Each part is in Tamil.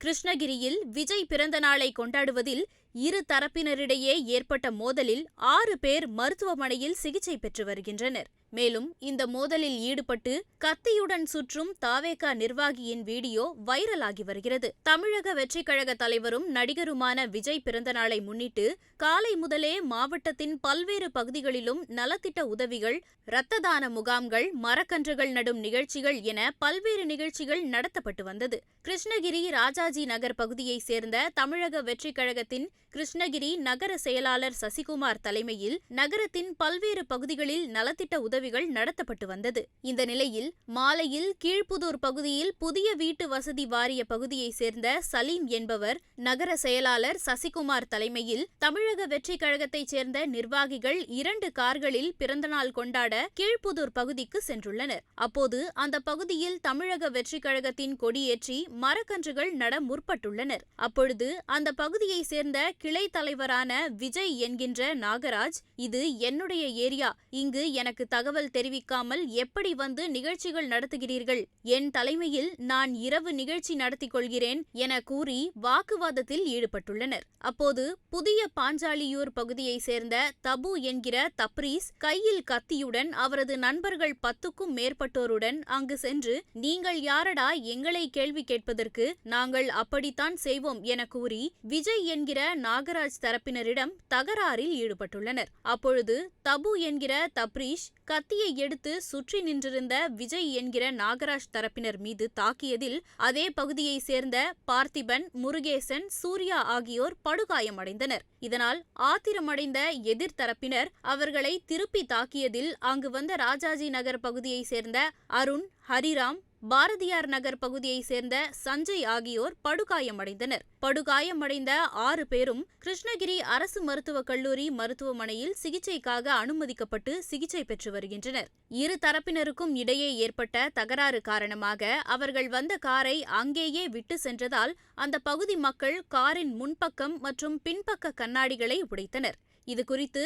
கிருஷ்ணகிரியில் விஜய் பிறந்த நாளை கொண்டாடுவதில் இரு தரப்பினரிடையே ஏற்பட்ட மோதலில் ஆறு பேர் மருத்துவமனையில் சிகிச்சை பெற்று வருகின்றனர். மேலும் இந்த மோதலில் ஈடுபட்டு கத்தியுடன் சுற்றும் தாவேகா நிர்வாகியின் வீடியோ வைரலாகி வருகிறது. தமிழக வெற்றிக் கழக தலைவரும் நடிகருமான விஜய் பிறந்தநாளை முன்னிட்டு காலை முதலே மாவட்டத்தின் பல்வேறு பகுதிகளிலும் நலத்திட்ட உதவிகள் இரத்த தான முகாம்கள் மரக்கன்றுகள் நடும் நிகழ்ச்சிகள் என பல்வேறு நிகழ்ச்சிகள் நடத்தப்பட்டு வந்தது. கிருஷ்ணகிரி ராஜாஜி நகர் பகுதியைச் சேர்ந்த தமிழக வெற்றிக் கழகத்தின் கிருஷ்ணகிரி நகர செயலாளர் சசிகுமார் தலைமையில் நகரத்தின் பல்வேறு பகுதிகளில் நலத்திட்ட உதவிகள் நடத்தப்பட்டு வந்தது. இந்த நிலையில் மாலையில் கீழ்ப்புதூர் பகுதியில் புதிய வீட்டு வசதி வாரிய பகுதியைச் சேர்ந்த சலீம் என்பவர் நகர செயலாளர் சசிகுமார் தலைமையில் தமிழக வெற்றிக் கழகத்தைச் சேர்ந்த நிர்வாகிகள் இரண்டு கார்களில் பிறந்தநாள் கொண்டாட கீழ்ப்புதூர் பகுதிக்கு சென்றுள்ளனர். அப்போது அந்த பகுதியில் தமிழக வெற்றிக் கழகத்தின் கொடியேற்றி மரக்கன்றுகள் நட முற்பட்டுள்ளனர். அப்பொழுது அந்த பகுதியைச் சேர்ந்த கிளை தலைவரான விஜய் என்கின்ற நாகராஜ் இது என்னுடைய ஏரியா இங்கு எனக்கு தகவல் தெரிவிக்காமல் எப்படி வந்து நிகழ்ச்சிகள் நடத்துகிறீர்கள்? என் தலைமையில் நான் இரவு நிகழ்ச்சி நடத்திக் கொள்கிறேன் என கூறி வாக்குவாதத்தில் ஈடுபட்டுள்ளனர். அப்போது புதிய பாஞ்சாலியூர் பகுதியைச் சேர்ந்த தபு என்கிற தப்ரீஸ் கையில் கத்தியுடன் அவரது நண்பர்கள் பத்துக்கும் மேற்பட்டோருடன் அங்கு சென்று நீங்கள் யாரடா எங்களை கேள்வி கேட்பதற்கு? நாங்கள் அப்படித்தான் செய்வோம் என கூறி விஜய் என்கிற நாகராஜ் தரப்பினரிடம் தகராறில் ஈடுபட்டுள்ளனர். அப்பொழுது தபு என்கிற தப்ரீஷ் கத்தியை எடுத்து சுற்றி நின்றிருந்த விஜய் என்கிற நாகராஜ் தரப்பினர் மீது தாக்கியதில் அதே பகுதியைச் சேர்ந்த பார்த்திபன் முருகேசன் சூர்யா ஆகியோர் படுகாயமடைந்தனர். இதனால் ஆத்திரமடைந்த எதிர்த்தரப்பினர் அவர்களை திருப்பி தாக்கியதில் அங்கு வந்த ராஜாஜி நகர் பகுதியைச் சேர்ந்த அருண் ஹரிராம் பாரதியார் நகர் பகுதியைச் சேர்ந்த சஞ்சய் ஆகியோர் படுகாயமடைந்தனர். படுகாயமடைந்த ஆறு பேரும் கிருஷ்ணகிரி அரசு மருத்துவக் கல்லூரி மருத்துவமனையில் சிகிச்சைக்காக அனுமதிக்கப்பட்டு சிகிச்சை பெற்று வருகின்றனர். இரு தரப்பினருக்கும் இடையே ஏற்பட்ட தகராறு காரணமாக அவர்கள் வந்த காரை அங்கேயே விட்டு சென்றதால் அந்த பகுதி மக்கள் காரின் முன்பக்கம் மற்றும் பின்பக்க கண்ணாடிகளை உடைத்தனர். இதுகுறித்து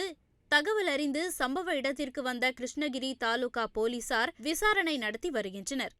தகவல் அறிந்து சம்பவ இடத்திற்கு வந்த கிருஷ்ணகிரி தாலுகா போலீசார் விசாரணை நடத்தி வருகின்றனர்.